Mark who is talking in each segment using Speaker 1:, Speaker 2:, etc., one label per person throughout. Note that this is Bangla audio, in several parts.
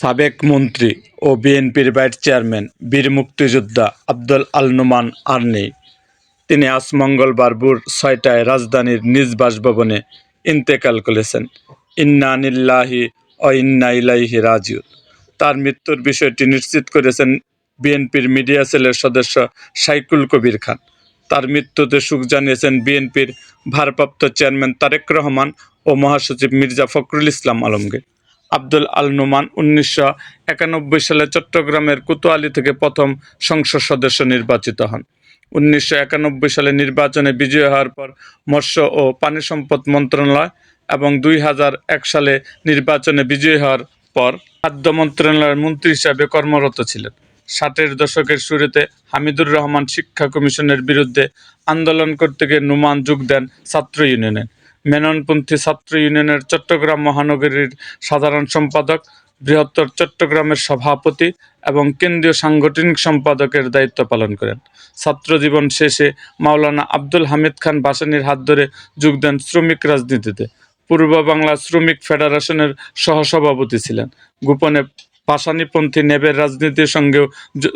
Speaker 1: সাবেক মন্ত্রী ও বিএনপির ভাইস চেয়ারম্যান বীর মুক্তিযোদ্ধা আব্দুল আল নোমান আর নেই তিনি আজ মঙ্গলবার ভোর ছয়টায় রাজধানীর নিজ বাসভবনে ইন্তেকাল করেছেন। ইন্না নিল্লাহি ও ইন্না ইলাইহি তার মৃত্যুর বিষয়টি নিশ্চিত করেছেন বিএনপির মিডিয়া সেলের সদস্য সাইকুল কবির খান। তার মৃত্যুতে সুখ জানিয়েছেন বিএনপির ভারপ্রাপ্ত চেয়ারম্যান তারেক রহমান ও মহাসচিব মির্জা ফখরুল ইসলাম আলমগীর। আব্দুল আল নোমান উনিশশো একানব্বই সালে চট্টগ্রামের কোতোয়ালি থেকে প্রথম সংসদ সদস্য নির্বাচিত হন। উনিশশো একানব্বই সালে নির্বাচনে বিজয়ী হওয়ার পর মৎস্য ও পানি সম্পদ মন্ত্রণালয় এবং দুই হাজার এক সালে নির্বাচনে বিজয়ী হওয়ার পর খাদ্য মন্ত্রণালয়ের মন্ত্রী হিসাবে কর্মরত ছিলেন। ষাটের দশকের শুরুতে হামিদুর রহমান শিক্ষা কমিশনের বিরুদ্ধে আন্দোলন করতে গিয়ে নুমান যোগ দেন ছাত্র ইউনিয়নে। মেননপন্থী ছাত্র ইউনিয়নের চট্টগ্রাম মহানগরীর সাধারণ সম্পাদক, বৃহত্তর চট্টগ্রামের সভাপতি এবং কেন্দ্রীয় সাংগঠনিক সম্পাদকের দায়িত্ব পালন করেন। ছাত্র জীবন শেষে মাওলানা আব্দুল হামিদ খান বাসানির হাত ধরে যোগ দেন শ্রমিক রাজনীতিতে। পূর্ব বাংলা শ্রমিক ফেডারেশনের সহসভাপতি ছিলেন। গোপনে পাশানিপন্থী নেবের রাজনীতির সঙ্গেও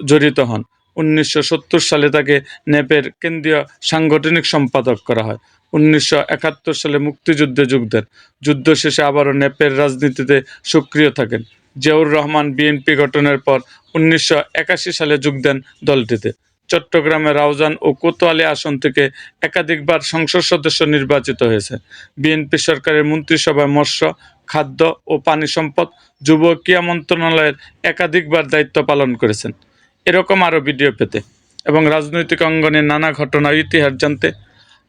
Speaker 1: জড়িত হন। উনিশশো সত্তর সালে তাকে নেপের কেন্দ্রীয় সাংগঠনিক সম্পাদক করা হয়। উনিশশো একাত্তর সালে মুক্তিযুদ্ধে যোগ দেন যুদ্ধ শেষে আবারও নেপের রাজনীতিতে সক্রিয় থাকেন। জিয়াউর রহমান বিএনপি গঠনের পর উনিশশো একাশি সালে যোগ দেন দলটিতে। চট্টগ্রামে রাউজান ও কোতোয়ালি আসন থেকে একাধিকবার সংসদ সদস্য নির্বাচিত হয়েছে। বিএনপি সরকারের মন্ত্রিসভায় মৎস্য, খাদ্য ও পানি সম্পদ, যুব ক্রীড়া মন্ত্রণালয়ের একাধিকবার দায়িত্ব পালন করেছেন। এরকম আরও ভিডিও পেতে এবং রাজনৈতিক অঙ্গনে নানা ঘটনা ইতিহাস জানতে